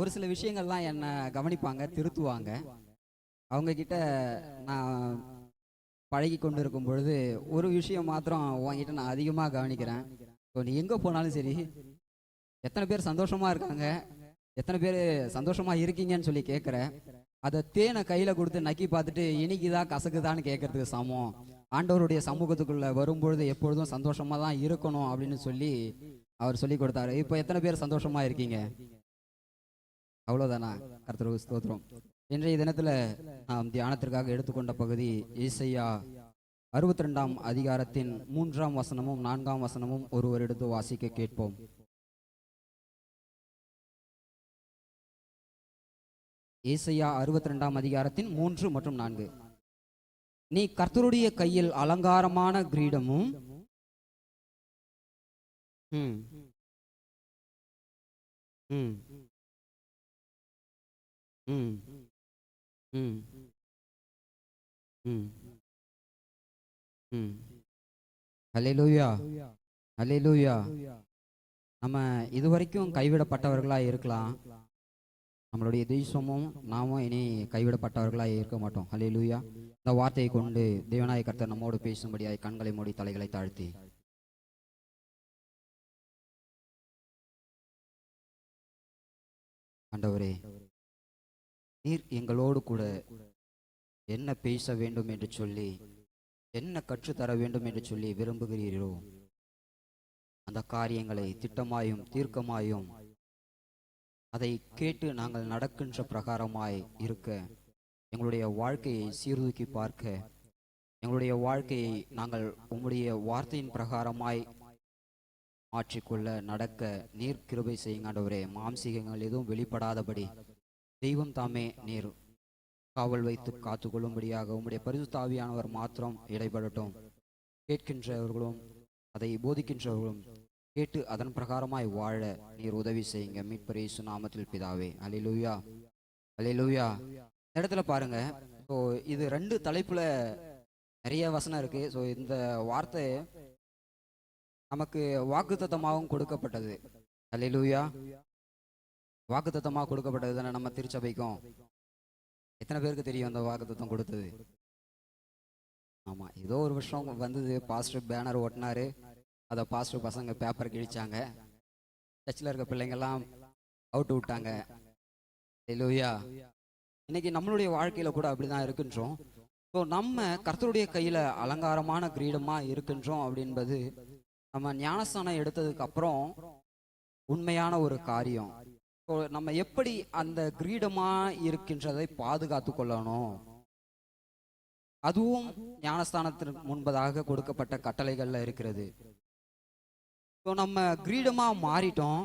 ஒரு சில விஷயங்கள்லாம் என்னை கவனிப்பாங்க திருத்துவாங்க. அவங்க கிட்ட நான் பழகி கொண்டு இருக்கும் பொழுது ஒரு விஷயம் மாத்திரம் உன்கிட்ட நான் அதிகமாக கவனிக்கிறேன். ஸோ நீ எங்கே போனாலும் சரி எத்தனை பேர் சந்தோஷமாக இருக்காங்க எத்தனை பேர் சந்தோஷமாக இருக்கீங்கன்னு சொல்லி கேட்குற அதை தேனை கையில் கொடுத்து நக்கி பார்த்துட்டு இனிக்குதா கசக்குதான்னு கேட்கறதுக்கு சமம். ஆண்டவருடைய சமூகத்துக்குள்ளே வரும்பொழுது எப்பொழுதும் சந்தோஷமாக தான் இருக்கணும் அப்படின்னு சொல்லி அவர் சொல்லி கொடுத்தாரு. இப்போ எத்தனை பேர் சந்தோஷமாக இருக்கீங்க? அவ்வளோதானா கர்த்தருக்கு ஸ்தோத்திரம். இன்றைய தினத்தில் நாம் தியானத்திற்காக எடுத்துக்கொண்ட பகுதி ஈசையா அறுபத்தி ரெண்டாம் அதிகாரத்தின் மூன்றாம் வசனமும் நான்காம் வசனமும் ஒருவர் எடுத்து வாசிக்க கேட்போம். ஏசையா அறுபத்தி ரெண்டாம் அதிகாரத்தின் மூன்று மற்றும் நான்கு. நீ கர்த்தருடைய கையில் அலங்காரமான கிரீடமும் ம் ம் ம். ம். ம். ம். ஹalleluya. ஹalleluya. நம்ம இதுவரைக்கும் கைவிடப்பட்டவர்களாக இருக்கலாம். நம்மளுடைய தேசமும் நாமும் இனி கைவிடப்பட்டவர்களாக இருக்க மாட்டோம். ஹalleluya. இந்த வார்த்தையை கொண்டு தேவனாய கர்த்தர் நம்மோடு பேசும்படியாய் கண்களை மூடி தலைகளை தாழ்த்தி. ஆண்டவரே நீர் எங்களோடு கூட என்ன பேச வேண்டும் என்று சொல்லி என்ன கற்றுத்தர வேண்டும் என்று சொல்லி விரும்புகிறீரோ அந்த காரியங்களை திட்டமாயும் தீர்க்கமாயும் அதை கேட்டு நாங்கள் நடக்கின்ற பிரகாரமாய் இருக்க எங்களுடைய வாழ்க்கையை சீர்தூக்கி பார்க்க எங்களுடைய வாழ்க்கையை நாங்கள் உம்முடைய வார்த்தையின் பிரகாரமாய் மாற்றிக்கொள்ள நடக்க நீர் கிருபை செய்யுங்க ஆண்டவரே. மாம்சீகங்கள் எதுவும் வெளிப்படாதபடி தெய்வம் தாமே நீர். காவல் வைத்து காத்துக்கொள்ளும்படியாக உம்முடைய பரிசுத்த ஆவியானவர் மாத்திரம் இடைபடட்டும் கேட்கின்றவர்களும் அதை போதிக்கின்றவர்களும் கேட்டு அதன் பிரகாரமாய் வாழ நீர் உதவி செய்யுங்க. மீட்பர் இயேசு நாமத்தில் பிதாவே. அலிலூயா அலிலூயா இந்த இடத்துல பாருங்க. ஸோ இது ரெண்டு தலைப்புல நிறைய வசனம் இருக்கு. ஸோ இந்த வார்த்தை நமக்கு வாக்குத்தத்தமாகவும் கொடுக்கப்பட்டது. அலிலூயா வாக்குத்தத்தமாக கொடுக்கப்பட்டது தானே நம்ம திருச்சபைக்கும்? எத்தனை பேருக்கு தெரியும் அந்த வாக்குத்தத்தம் கொடுத்தது? ஆமா ஏதோ ஒரு வருஷம் வந்தது. பாஸ்டர் பேனர் ஓட்டினாரு. அதை பாஸ்டர் பசங்க பேப்பர் கிழிச்சாங்க. சர்ச்சில் இருக்க பிள்ளைங்கள்லாம் அவுட்டு விட்டாங்க. லூயா இன்னைக்கு நம்மளுடைய வாழ்க்கையில கூட அப்படிதான் இருக்கின்றோம். ஸோ நம்ம கர்த்தருடைய கையில் அலங்காரமான கிரீடமாக இருக்கின்றோம் அப்படின்பது நம்ம ஞானஸ்தானம் எடுத்ததுக்கு அப்புறம் உண்மையான ஒரு காரியம். நம்ம எப்படி அந்த கிரீடமா இருக்கின்றதை பாதுகாத்து கொள்ளணும்? அதுவும் ஞானஸ்தானத்திற்கு முன்பதாக கொடுக்கப்பட்ட கட்டளைகள்ல இருக்கிறது. இப்போ நம்ம கிரீடமா மாறிட்டோம்.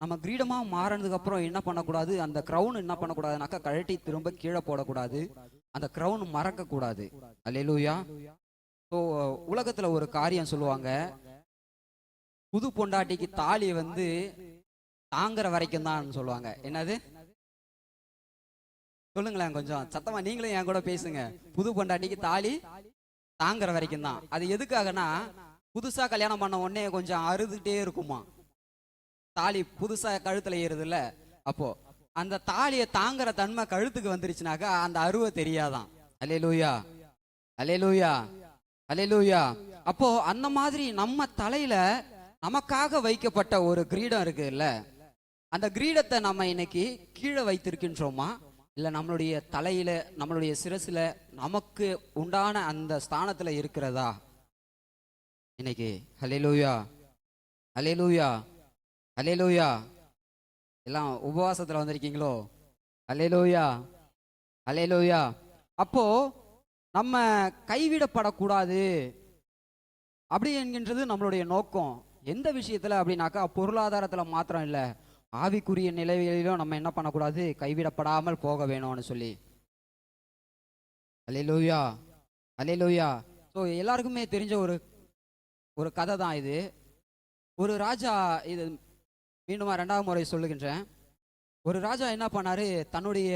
நம்ம கிரீடமா மாறினதுக்கு அப்புறம் என்ன பண்ணக்கூடாது? அந்த க்ரௌன் என்ன பண்ணக்கூடாதுனாக்கா கழட்டி திரும்ப கீழே போடக்கூடாது. அந்த க்ரௌன் மறக்க கூடாது அல்லேலூயா. ஸோ உலகத்துல ஒரு காரியம் சொல்லுவாங்க. புது பொண்டாட்டிக்கு தாலி வந்து தாங்குற வரைக்கும் தான் சொல்லுவாங்க. என்னது? சொல்லுங்களேன் கொஞ்சம். சத்தமா நீங்களும் என் கூட பேசுங்க. புது பொண்டாட்டிக்கு தாலி தாங்குற வரைக்கும் தான். அது எதுக்காகனா புதுசா கல்யாணம் பண்ண உடனே கொஞ்சம் அறுதுட்டே இருக்குமா? தாலி புதுசா கழுத்துல ஏறுதுல்ல? அப்போ அந்த தாலியை தாங்குற தன்மை கழுத்துக்கு வந்துருச்சுனாக்கா அந்த அருவை தெரியாதான். அலே லூயா அலே லூயா அலே லூயா அப்போ அந்த மாதிரி நம்ம தலையில நமக்காக வைக்கப்பட்ட ஒரு கிரீடம் இருக்குல்ல? அந்த கிரீடத்தை நம்ம இன்னைக்கு கீழே வைத்திருக்கின்றோமா? இல்லை நம்மளுடைய தலையில நம்மளுடைய சிரசில் நமக்கு உண்டான அந்த ஸ்தானத்தில் இருக்கிறதா? இன்னைக்கு ஹலேலூயா ஹலேலூயா ஹலேலூயா எல்லாம் உபவாசத்தில் வந்திருக்கீங்களோ? ஹலேலூயா ஹலேலூயா அப்போ நம்ம கைவிடப்படக்கூடாது அப்படி என்கின்றது நம்மளுடைய நோக்கம். எந்த விஷயத்தில் அப்படின்னாக்கா பொருளாதாரத்தில் மாத்திரம் இல்லை. ஆவிக்குரிய நிலைகளிலும் நம்ம என்ன பண்ணக்கூடாது? கைவிடப்படாமல் போக வேணும்னு சொல்லி. அலையலூயா அலையலூயா ஸோ எல்லாருக்குமே தெரிஞ்ச ஒரு ஒரு கதை தான் இது. ஒரு ராஜா இது மீண்டுமா ரெண்டாவது முறை சொல்லுகின்றேன். ஒரு ராஜா என்ன பண்ணார்? தன்னுடைய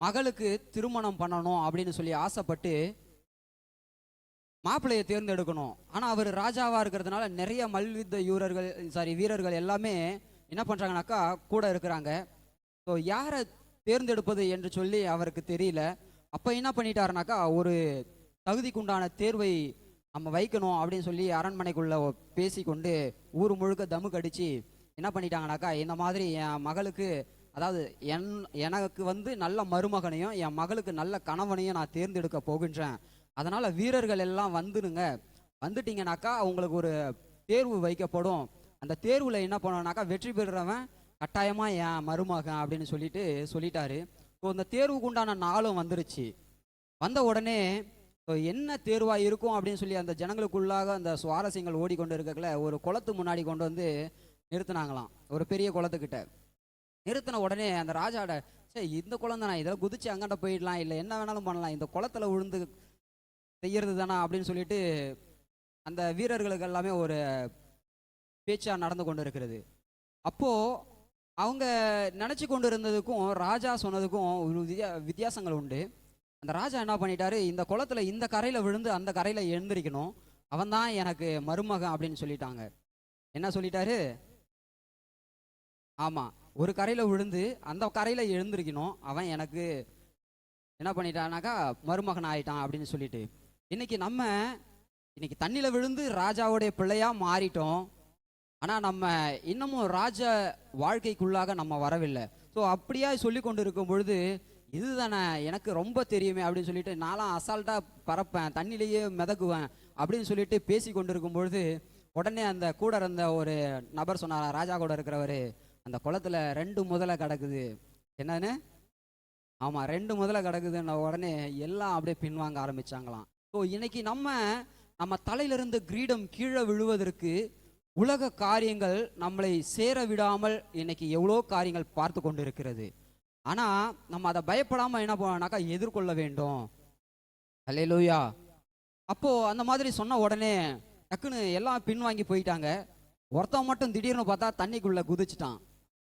மகளுக்கு திருமணம் பண்ணணும் அப்படின்னு சொல்லி ஆசைப்பட்டு மாப்பிள்ளையை தேர்ந்தெடுக்கணும். ஆனால் அவர் ராஜாவாக இருக்கிறதுனால நிறைய மல்யுத்த வீரர்கள் சாரி வீரர்கள் எல்லாமே என்ன பண்ணுறாங்கனாக்கா கூட இருக்கிறாங்க. ஸோ யாரை தேர்ந்தெடுப்பது என்று சொல்லி அவருக்கு தெரியல. அப்போ என்ன பண்ணிட்டாருனாக்கா ஒரு தகுதிக்குண்டான தேர்வை நம்ம வைக்கணும் அப்படின்னு சொல்லி அரண்மனைக்குள்ளே பேசிக்கொண்டு ஊர் முழுக்க தமுக்கு கடிச்சு என்ன பண்ணிட்டாங்கனாக்கா இந்த மாதிரி என் மகளுக்கு அதாவது என் எனக்கு வந்து நல்ல மருமகனையும் என் மகளுக்கு நல்ல கணவனையும் நான் தேர்ந்தெடுக்க போகின்றேன். அதனால் வீரர்கள் எல்லாம் வந்துடுங்க வந்துட்டீங்கனாக்கா அவங்களுக்கு ஒரு தேர்வு வைக்கப்படும். அந்த தேர்வில் என்ன பண்ணணும்னாக்கா வெற்றி பெறுறவன் கட்டாயமாக என் மருமகன் அப்படின்னு சொல்லிட்டு சொல்லிட்டாரு. ஸோ இந்த தேர்வுக்கு உண்டான நாளும் வந்துருச்சு. வந்த உடனே ஸோ என்ன தேர்வாக இருக்கும் அப்படின்னு சொல்லி அந்த ஜனங்களுக்குள்ளாக அந்த சுவாரஸ்யங்கள் ஓடிக்கொண்டு இருக்கக்குள்ள ஒரு குளத்து முன்னாடி கொண்டு வந்து நிறுத்தினாங்களாம். ஒரு பெரிய குளத்துக்கிட்ட. நிறுத்தின உடனே அந்த ராஜாட சே இந்த குளம் தானே இதெல்லாம் குதிச்சு அங்கண்ட போயிடலாம். இல்லை என்ன வேணாலும் பண்ணலாம். இந்த குளத்துல விழுந்து செய்யறது தானா? அப்படின்னு சொல்லிட்டு அந்த வீரர்களுக்கு எல்லாமே ஒரு பேச்சா நடந்து கொண்டு இருக்கிறது அப்போது அவங்க நினச்சி கொண்டு இருந்ததுக்கும் ராஜா சொன்னதுக்கும் வித்தியா வித்தியாசங்கள் உண்டு. அந்த ராஜா என்ன பண்ணிட்டாரு? இந்த குளத்துல இந்த கரையில் விழுந்து அந்த கரையில் எழுந்திருக்கணும். அவன் தான் எனக்கு மருமகன் அப்படின்னு சொல்லிட்டாங்க. என்ன சொல்லிட்டாரு? ஆமாம் ஒரு கரையில் விழுந்து அந்த கரையில் எழுந்திருக்கணும். அவன் எனக்கு என்ன பண்ணிட்டானாக்கா மருமகன் ஆயிட்டான் அப்படின்னு சொல்லிட்டு. இன்னைக்கு நம்ம இன்னைக்கு தண்ணியில் விழுந்து ராஜாவுடைய பிள்ளையாக மாறிட்டோம். ஆனால் நம்ம இன்னமும் ராஜ வாழ்க்கைக்குள்ளாக நம்ம வரவில்லை. ஸோ அப்படியா சொல்லி கொண்டு இருக்கும் பொழுது இதுதானே எனக்கு ரொம்ப தெரியுமே அப்படின்னு சொல்லிட்டு நான்லாம் அசால்ட்டாக பறப்பேன் தண்ணிலேயே மிதக்குவேன் அப்படின்னு சொல்லிட்டு பேசி கொண்டு இருக்கும் பொழுது உடனே அந்த கூட இருந்த ஒரு நபர் சொன்னார் ராஜா கூட இருக்கிறவர் அந்த குளத்துல ரெண்டு முதலை கிடக்குது. என்னன்னு ஆமாம் ரெண்டு முதல்ல கிடக்குதுன்ன உடனே எல்லாம் அப்படியே பின்வாங்க ஆரம்பிச்சாங்களாம். ஸோ இன்னைக்கு நம்ம நம்ம தலையிலிருந்து கிரீடம் கீழே விழுவதற்கு உலக காரியங்கள் நம்மளை சேர விடாமல் இன்னைக்கு எவ்வளோ காரியங்கள் பார்த்து கொண்டு இருக்கிறது ஆனால் நம்ம அதை பயப்படாமல் என்ன பண்ணோம்னாக்கா எதிர்கொள்ள வேண்டும். அல்லேலூயா அப்போது அந்த மாதிரி சொன்ன உடனே டக்குன்னு எல்லாம் பின்வாங்கி போயிட்டாங்க. ஒருத்தன் மட்டும் திடீர்னு பார்த்தா தண்ணிக்குள்ளே குதிச்சிட்டான்.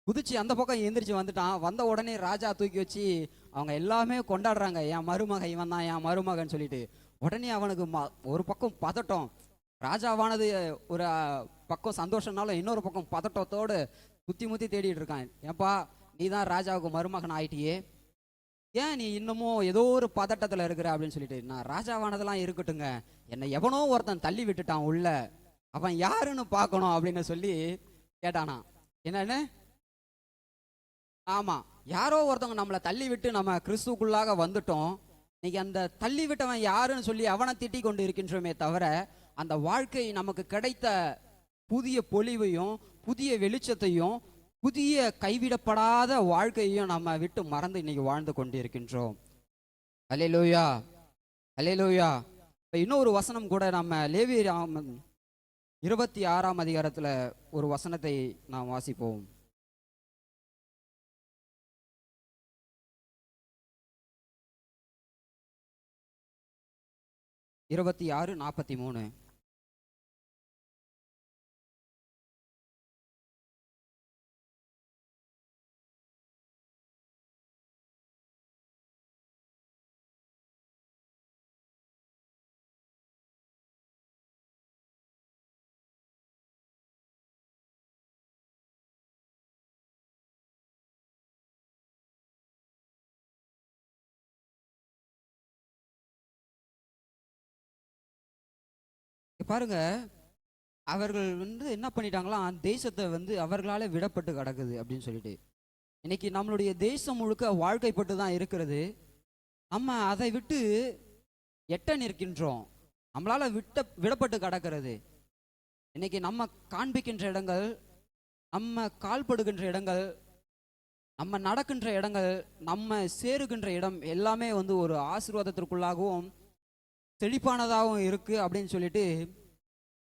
குதிச்சு அந்த பக்கம் எந்திரிச்சு வந்துட்டான். வந்த உடனே ராஜா தூக்கி வச்சு அவங்க எல்லாமே கொண்டாடுறாங்க. என் மருமகன் இவன் தான் என் மருமகன் சொல்லிட்டு. உடனே அவனுக்கு ம- ஒரு பக்கம் பதட்டம். ராஜாவானது ஒரு பக்கம் சந்தோஷம்னாலும் இன்னொரு பக்கம் பதட்டத்தோடு குத்தி முத்தி தேடிட்டு இருக்கான். ஏன்பா நீ தான் ராஜாவுக்கு மருமகன் ஆயிட்டியே. ஏன் நீ இன்னமும் ஏதோ ஒரு பதட்டத்தில் இருக்கிற அப்படின்னு சொல்லிட்டு நான் ராஜாவானதெல்லாம் இருக்கட்டுங்க. என்னை எவனோ ஒருத்தன் தள்ளி விட்டுட்டான் உள்ள. அவன் யாருன்னு பார்க்கணும் அப்படின்னு சொல்லி கேட்டானா என்னன்னு? ஆமா யாரோ ஒருத்தவங்க நம்மளை தள்ளி விட்டு நம்ம கிறிஸ்துக்குள்ளாக வந்துட்டோம். இன்னைக்கு அந்த தள்ளி விட்டவன் யாருன்னு சொல்லி அவனை திட்டி கொண்டு இருக்கின்றோமே தவிர அந்த வாழ்க்கை நமக்கு கிடைத்த புதிய பொலிவையும் புதிய வெளிச்சத்தையும் புதிய கைவிடப்படாத வாழ்க்கையையும் நம்ம விட்டு மறந்து இன்னைக்கு வாழ்ந்து கொண்டிருக்கின்றோம். அலே லோயா அலே லோயா இப்போ இன்னொரு வசனம் கூட நம்ம லேவி ராமன் இருபத்தி ஆறாம் அதிகாரத்தில் ஒரு வசனத்தை நாம் வாசிப்போம். இருபத்தி ஆறு நாற்பத்தி மூணு பாருங்க அவர்கள் வந்து என்ன பண்ணிட்டாங்களாம் தேசத்தை வந்து அவர்களால விடப்பட்டு கிடக்குது அப்படின்னு சொல்லிட்டு. இன்னைக்கு நம்மளுடைய தேசம் முழுக்க வாழ்க்கைப்பட்டு தான் இருக்கிறது. நம்ம அதை விட்டு எட்ட நிற்கின்றோம். நம்மளால விட்ட விடப்பட்டு கிடக்கிறது. இன்னைக்கு நம்ம காண்பிக்கின்ற இடங்கள் நம்ம கால்படுகின்ற இடங்கள் நம்ம நடக்கின்ற இடங்கள் நம்ம சேருகின்ற இடம் எல்லாமே வந்து ஒரு ஆசீர்வாதத்திற்குள்ளாகவும் செழிப்பானதாகவும் இருக்குது அப்படின்னு சொல்லிட்டு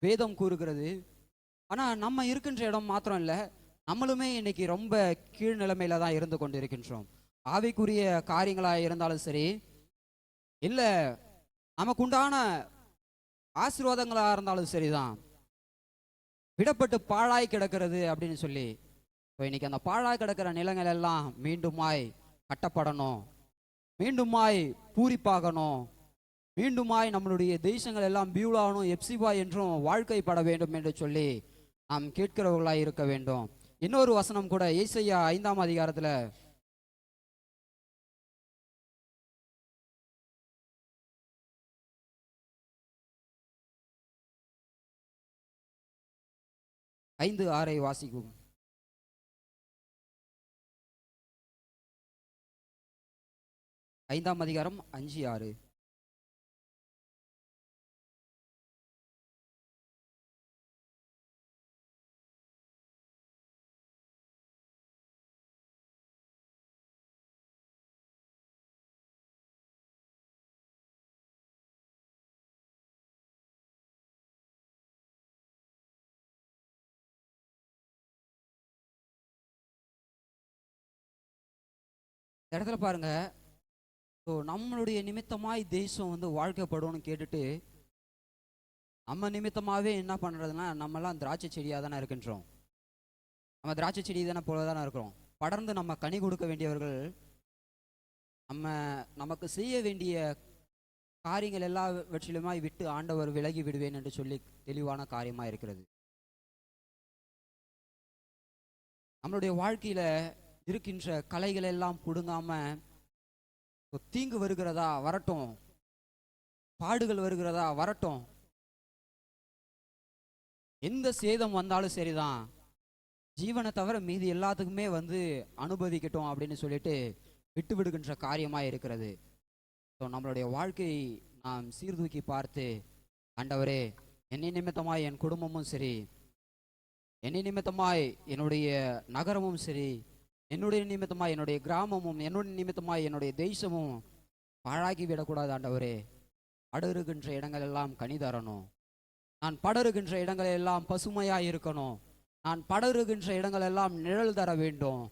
வேதம் கூறுகிறது. ஆனால் நம்ம இருக்கின்ற இடம் மாத்திரம் இல்லை நம்மளுமே இன்னைக்கு ரொம்ப கீழ் நிலைமையில தான் இருந்து கொண்டு இருக்கின்றோம் ஆவிக்குரிய காரியங்களாக இருந்தாலும் சரி இல்லை நமக்குண்டான ஆசீர்வாதங்களாக இருந்தாலும் சரிதான். விடப்பட்டு பாழாய் கிடக்கிறது அப்படின்னு சொல்லி இப்போ இன்னைக்கு அந்த பாழாய் கிடக்கிற நிலங்கள் எல்லாம் மீண்டுமாய் கட்டப்படணும். மீண்டுமாய் பூரிப்பாகணும். மீண்டுமாய் நம்மளுடைய தேசங்கள் எல்லாம் பியூலானும் எப்சிபா என்றும் வாழ்க்கைப்பட வேண்டும் என்று சொல்லி நாம் கேட்கிறவர்களாய் இருக்க வேண்டும். இன்னொரு வசனம் கூட ஏசையா ஐந்தாம் அதிகாரத்துல ஐந்து ஆறை வாசிக்கும். ஐந்தாம் அதிகாரம் அஞ்சு ஆறு. இந்த இடத்துல பாருங்க. ஸோ நம்மளுடைய நிமித்தமாய் தேசம் வந்து வாழ்க்கைப்படும்னு கேட்டுட்டு நம்ம நிமித்தமாகவே என்ன பண்ணுறதுன்னா நம்மலாம் திராட்சை செடியாக தானே இருக்கின்றோம். நம்ம திராட்சை செடி தானே போல தானே இருக்கிறோம். படர்ந்து நம்ம கனி கொடுக்க வேண்டியவர்கள் நம்ம நமக்கு செய்ய வேண்டிய காரியங்கள் எல்லாவற்றிலுமாய் விட்டு ஆண்டவர் விலகி விடுவேன் என்று சொல்லி தெளிவான காரியமாக இருக்கிறது. நம்மளுடைய வாழ்க்கையில இருக்கின்ற கலைகள் எல்லாம் தீங்கு வருகிறதா வரட்டும் பாடுகள் வருகிறதா வரட்டும். எந்த சேதம் வந்தாலும் சரிதான். ஜீவனை தவிர மீதி எல்லாத்துக்குமே வந்து அனுபவிக்கட்டும் அப்படின்னு சொல்லிட்டு விட்டு விடுகின்ற காரியமாக இருக்கிறது. ஸோ நம்மளுடைய வாழ்க்கையை நாம் சீர்தூக்கி பார்த்து ஆண்டவரே என்னை நிமித்தமாய் என் குடும்பமும் சரி என்னை நிமித்தமாய் என்னுடைய நகரமும் சரி என்னுடைய நிமித்தமாக என்னுடைய கிராமமும் என்னுடைய நிமித்தமாக என்னுடைய தேசமும் பாழாக்கி விடக்கூடாது ஆண்டவரே. படருகின்ற இடங்கள் எல்லாம் கனி தரணும் நான் படருகின்ற இடங்கள் எல்லாம் பசுமையாக இருக்கணும். நான் படருகின்ற இடங்கள் எல்லாம் நிழல் தர வேண்டும்.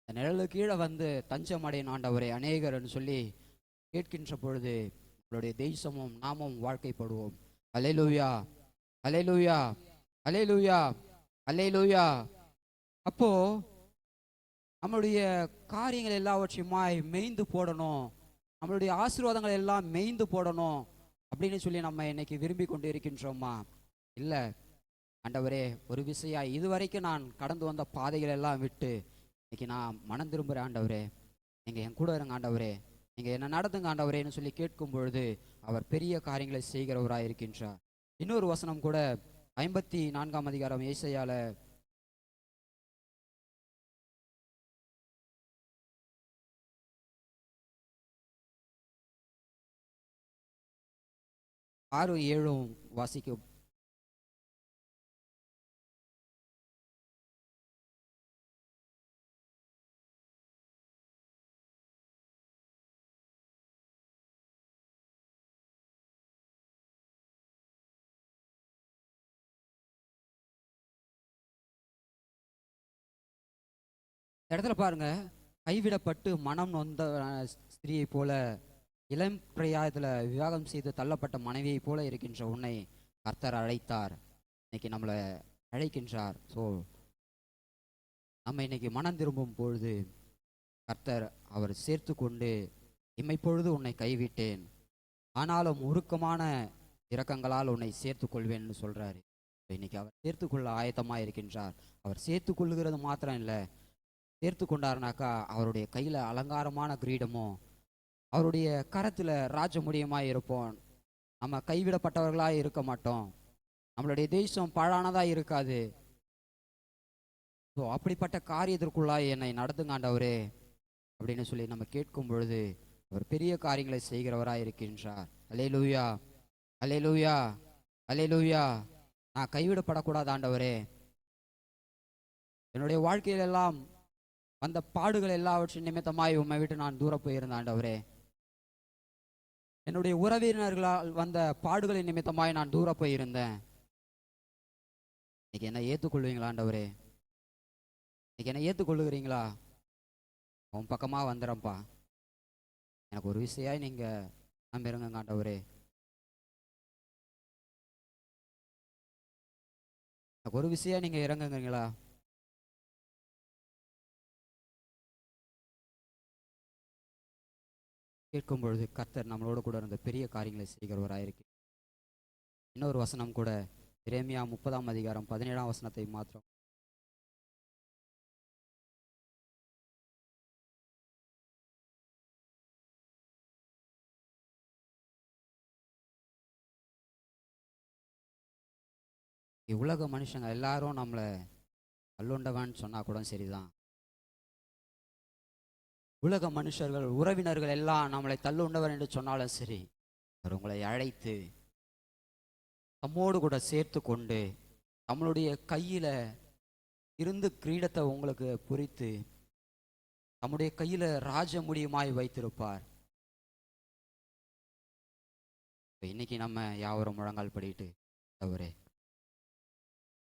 அந்த நிழலு கீழே வந்து தஞ்சம் ஆண்டவரே. அநேகர்னு சொல்லி கேட்கின்ற பொழுது நம்மளுடைய தேசமும் நாமும் வாழ்க்கைப்படுவோம். அலையலூயா அலையலூயா அலையலூயா அலையலூயா அப்போ நம்மளுடைய காரியங்கள் எல்லாவற்றையுமாய் மெய்ந்து போடணும். நம்மளுடைய ஆசீர்வாதங்கள் எல்லாம் மெய்ந்து போடணும் அப்படின்னு சொல்லி நம்ம இன்னைக்கு விரும்பி கொண்டு இருக்கின்றோமா? இல்லை. ஆண்டவரே ஒரு விஷயா இதுவரைக்கும் நான் கடந்து வந்த பாதைகள் எல்லாம் விட்டு இன்னைக்கு நான் மனம் திரும்புகிறேன் ஆண்டவரே. நீங்கள் என் கூட இருங்க ஆண்டவரே. நீங்கள் என்ன நடத்துங்க ஆண்டவரேன்னு சொல்லி கேட்கும் பொழுது அவர் பெரிய காரியங்களை செய்கிறவராக இருக்கின்றார் இன்னொரு வசனம் கூட ஐம்பத்தி நான்காம் அதிகாரம் ஏசையால ஆறும் ஏழும் வாசிக்கும் இடத்துல பாருங்க கைவிடப்பட்டு மனம் நொந்த ஸ்திரியை போல இளம் பிரயாயத்தில் விவாகம் செய்து தள்ளப்பட்ட மனைவியைப் போல இருக்கின்ற உன்னை கர்த்தர் அழைத்தார். இன்னைக்கு நம்மளை அழைக்கின்றார். ஸோ நம்ம இன்னைக்கு மனம் திரும்பும் பொழுது கர்த்தர் அவர் சேர்த்து கொண்டு இம்மைப்பொழுது உன்னை கைவிட்டேன். ஆனாலும் உருக்கமான இரக்கங்களால் உன்னை சேர்த்து கொள்வேன்னு சொல்கிறாரு இன்னைக்கு அவர் சேர்த்துக்கொள்ள ஆயத்தமாக இருக்கின்றார். அவர் சேர்த்து கொள்ளுகிறது மாத்திரம் இல்லை சேர்த்து கொண்டாருனாக்கா அவருடைய கையில் அலங்காரமான கிரீடமும் அவருடைய கரத்தில் ராஜ இருப்போம் நம்ம கைவிடப்பட்டவர்களாக இருக்க மாட்டோம். நம்மளுடைய தேசம் பாழானதாக இருக்காது. ஸோ அப்படிப்பட்ட காரியத்திற்குள்ளாய் என்னை நடத்துங்காண்டவரே அப்படின்னு சொல்லி நம்ம கேட்கும் பொழுது அவர் பெரிய காரியங்களை செய்கிறவராக இருக்கின்றார் அலே லூயா அலே லூயா அலே லூயா நான் கைவிடப்படக்கூடாது ஆண்டவரே. என்னுடைய வாழ்க்கையிலெல்லாம் வந்த பாடுகள் எல்லாவற்றின் நிமித்தமாய் உம்மை விட்டு நான் தூர போயிருந்தேன் ஆண்டவரே. என்னுடைய உறவினர்களால் வந்த பாடுகளின் நிமித்தமாய் நான் தூர போயிருந்தேன். இன்னைக்கு என்ன ஏற்றுக்கொள்வீங்களா ஆண்டவரே? இன்னைக்கு என்ன ஏற்றுக்கொள்ளுகிறீங்களா உன் பக்கமாக வந்துடுறேன்ப்பா எனக்கு ஒரு விஷயம் நீங்கள் நம்பிருங்க ஆண்டவரே. எனக்கு ஒரு விஷயம் நீங்கள் இறங்குங்கிறீங்களா கேட்கும் பொழுது கர்த்தர் நம்மளோட கூட இருந்த பெரிய காரியங்களை செய்கிறவராயிருக்கு இன்னொரு வசனம் கூட இரேமியா முப்பதாம் அதிகாரம் பதினேழாம் வசனத்தை மாத்திரம். உலக மனுஷங்க எல்லாரும் நம்மளை அல்லுண்டவன் சொன்னால் கூட சரிதான். உலக மனுஷர்கள் உறவினர்கள் எல்லாம் நம்மளை தள்ளுண்டவர் என்று சொன்னாலும் சரி அவர் உங்களை அழைத்து நம்மோடு கூட சேர்த்து கொண்டு நம்மளுடைய கையில் இருந்து கிரீடத்தை உங்களுக்கு புரித்து நம்முடைய கையில் ராஜ முடியுமாய் வைத்திருப்பார் இன்னைக்கு நம்ம யாவரும் முழங்கால் படிட்டு அவரே